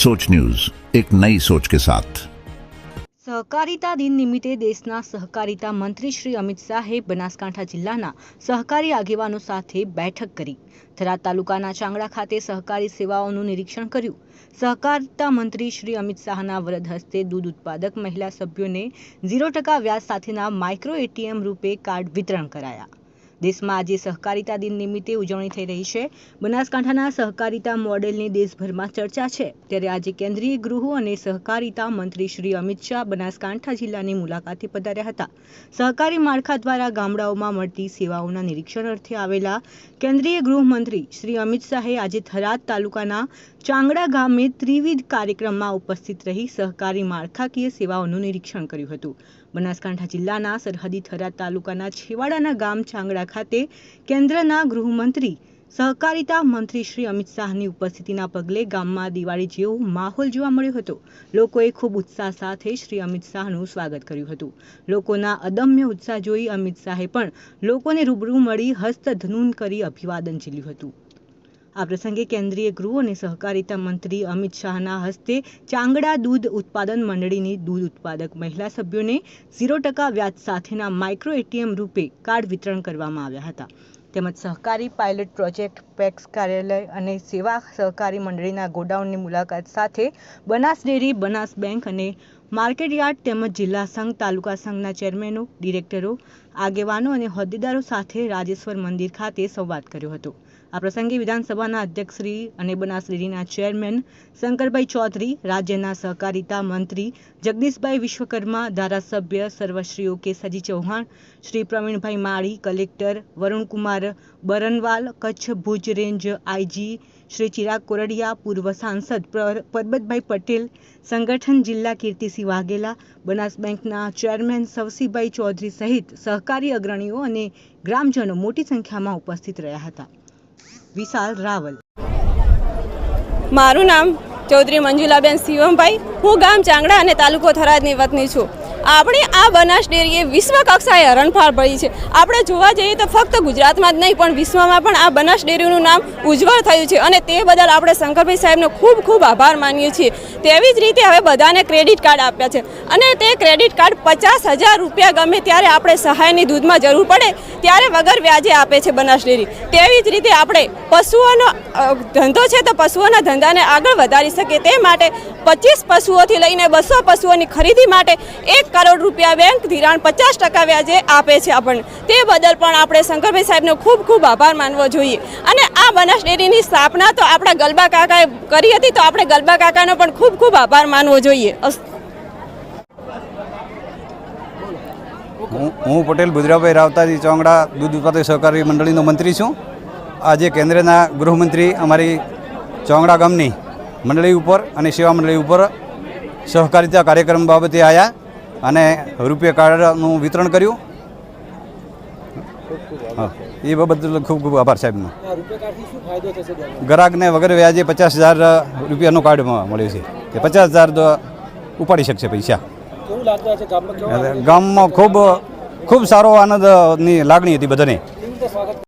सोच न्यूज एक नई सोच के साथ સહકારિતા દિન નિમિત્તે દેશના સહકારિતા મંત્રી શ્રી અમિત શાહે બનાસકાંઠા જિલ્લાના સહકારી આગેવાનો સાથે બેઠક કરી થરાદ તાલુકાના ચાંગડા ખાતે સહકારી સેવાઓનું નિરીક્ષણ કર્યું સહકારિતા મંત્રી શ્રી અમિત શાહના વરદ હસ્તે દૂધ ઉત્પાદક મહિલા સભ્યોને ઝીરો ટકા વ્યાજ સાથેના માઇક્રો એટીએમ રૂપે કાર્ડ વિતરણ કરાયા દેશમાં આજે સહકારિતા દિન નિમિત્તે ઉજવણી થઈ રહી છે. બનાસકાંઠાના સહકારિતા મોડેલની દેશભરમાં ચર્ચા છે. ત્યારે આજે કેન્દ્રીય ગૃહ અને સહકારિતા મંત્રી શ્રી અમિત શાહ બનાસકાંઠા જિલ્લાની મુલાકાતે પધાર્યા હતા. સહકારી માળખા દ્વારા ગામડાઓમાં મળતી સેવાઓના નિરીક્ષણ અર્થે આવેલા કેન્દ્રીય ગૃહમંત્રી શ્રી અમિત શાહે આજે થરાદ તાલુકાના ચાંગડા ગામે ત્રિવિધ કાર્યક્રમમાં ઉપસ્થિત રહી સહકારી માળખાકીય સેવાઓનું નિરીક્ષણ કર્યું હતું. બનાસકાંઠા જિલ્લાના સરહદી થરાદ તાલુકાના છેવાડાના ગામ ચાંગડા ખાતે કેન્દ્રના ગૃહમંત્રી, સહકારિતા મંત્રી શ્રી અમિત શાહની ઉપસ્થિતિના પગલે ગામમાં દિવાળી જેવો માહોલ જોવા મળ્યો હતો. લોકોએ ખૂબ ઉત્સાહ સાથે શ્રી અમિત શાહનું સ્વાગત કર્યું હતું. લોકોના અદમ્ય ઉત્સાહ જોઈ અમિત શાહે પણ લોકોને રૂબરૂ મળી હસ્તધનુન કરી અભિવાદન ઝીલ્યું હતું. આ પ્રસંગે કેન્દ્રીય ગૃહ અને સહકારિતા મંત્રી અમિત શાહના હસ્તે ચાંગડા દૂધ ઉત્પાદન મંડળીની દૂધ ઉત્પાદક મહિલા સભ્યોને ઝીરો ટકા વ્યાજ સાથેના માઇક્રો એટીએમ રૂપે કાર્ડ વિતરણ કરવામાં આવ્યા હતા. તેમજ સહકારી પાયલટ પ્રોજેક્ટ પેક્સ કાર્યાલય અને સેવા સહકારી મંડળીના ગોડાઉનની મુલાકાત સાથે બનાસ ડેરી, બનાસ બેંક અને માર્કેટયાર્ડ તેમજ જિલ્લા સંઘ, તાલુકા સંઘના ચેરમેનો, ડિરેક્ટરો, આગેવાનો અને હોદ્દેદારો સાથે રાજેશ્વર મંદિર ખાતે સંવાદ કર્યો હતો. આ પ્રસંગે વિધાનસભાના અધ્યક્ષશ્રી અને બનાસ ડેરીના ચેરમેન શંકરભાઈ ચૌધરી, રાજ્યના સહકારિતા મંત્રી જગદીશભાઈ વિશ્વકર્મા, ધારાસભ્ય સર્વશ્રીઓ Kesaji Chauhan, Shri Pravinbhai Mali, collector Varunkumar Barnwal, Kutch Bhuj range IG Shri Chirag Koradiya, પૂર્વ સાંસદ પર- પરબતભાઈ પટેલ, સંગઠન જિલ્લા કીર્તિસિંહ વાઘેલા, બનાસ બેંકના ચેરમેન સવસીભાઈ ચૌધરી સહિત સહકારી અગ્રણીઓ અને ગ્રામજનો મોટી સંખ્યામાં ઉપસ્થિત રહ્યા હતા. વિશાલ રાવલ. મારું નામ ચૌધરી મંજુલાબેન શિવમભાઈ. હું ગામ ચાંગડા અને તાલુકો થરાદની વતની છું. આપણે આ બનાસ ડેરીએ વિશ્વ કક્ષાએ હરણફાળ ભરી છે. આપણે જોવા જઈએ તો ફક્ત ગુજરાતમાં જ નહીં, પણ વિશ્વમાં પણ આ બનાસ ડેરીનું નામ ઉજ્જવળ થયું છે અને તે બદલ આપણે શંકરભાઈ સાહેબનો ખૂબ ખૂબ આભાર માનીએ છીએ. તેવી જ રીતે હવે બધાને ક્રેડિટ કાર્ડ આપ્યા છે અને તે ક્રેડિટ કાર્ડ પચાસ હજાર રૂપિયા ગમે ત્યારે આપણે સહાયની દૂધમાં જરૂર પડે, ત્યારે વગર વ્યાજે આપે છે બનાસ ડેરી. તેવી જ રીતે આપણે પશુઓનો ધંધો છે તો પશુઓના ધંધાને આગળ વધારી શકીએ. તે માટે પચીસ પશુઓથી લઈને બસો પશુઓની ખરીદી માટે એક કરોડ રૂપિયા બેંક ધિરાણ પચાસ ટકા વ્યાજે આપે છે આપણને તે બદલ પણ આપણે શંકરભાઈ સાહેબનો ખૂબ ખૂબ આભાર માનવો જોઈએ. અને આ બનાસ ડેરીની સ્થાપના તો આપણા ગલબા કાકાએ કરી હતી, તો આપણે ગલબા કાકાનો પણ ખૂબ ખૂબ આભાર માનવો જોઈએ. હું પટેલ ભુજરાભાઈ રાવતાજી ચોંગડા, દૂધ ઉત્પાદક સહકારી મંડળીનો મંત્રી છું. આજે કેન્દ્રના ગૃહમંત્રી અમારી ચોંગડા ગામની મંડળી ઉપર અને સેવા મંડળી ઉપર સહકારિતા કાર્યક્રમ બાબતે આવ્યા અને રૂપિયા કાર્ડનું વિતરણ કર્યું. એ બાબત ખૂબ ખૂબ આભાર સાહેબનો. ગ્રાહકને વગર વ્યાજે પચાસ હજાર રૂપિયાનું કાર્ડ મળ્યું છે. એ પચાસ હજાર ઉપાડી શકશે પૈસા. ગામમાં ખૂબ ખૂબ સારો આનંદની લાગણી હતી બધાને.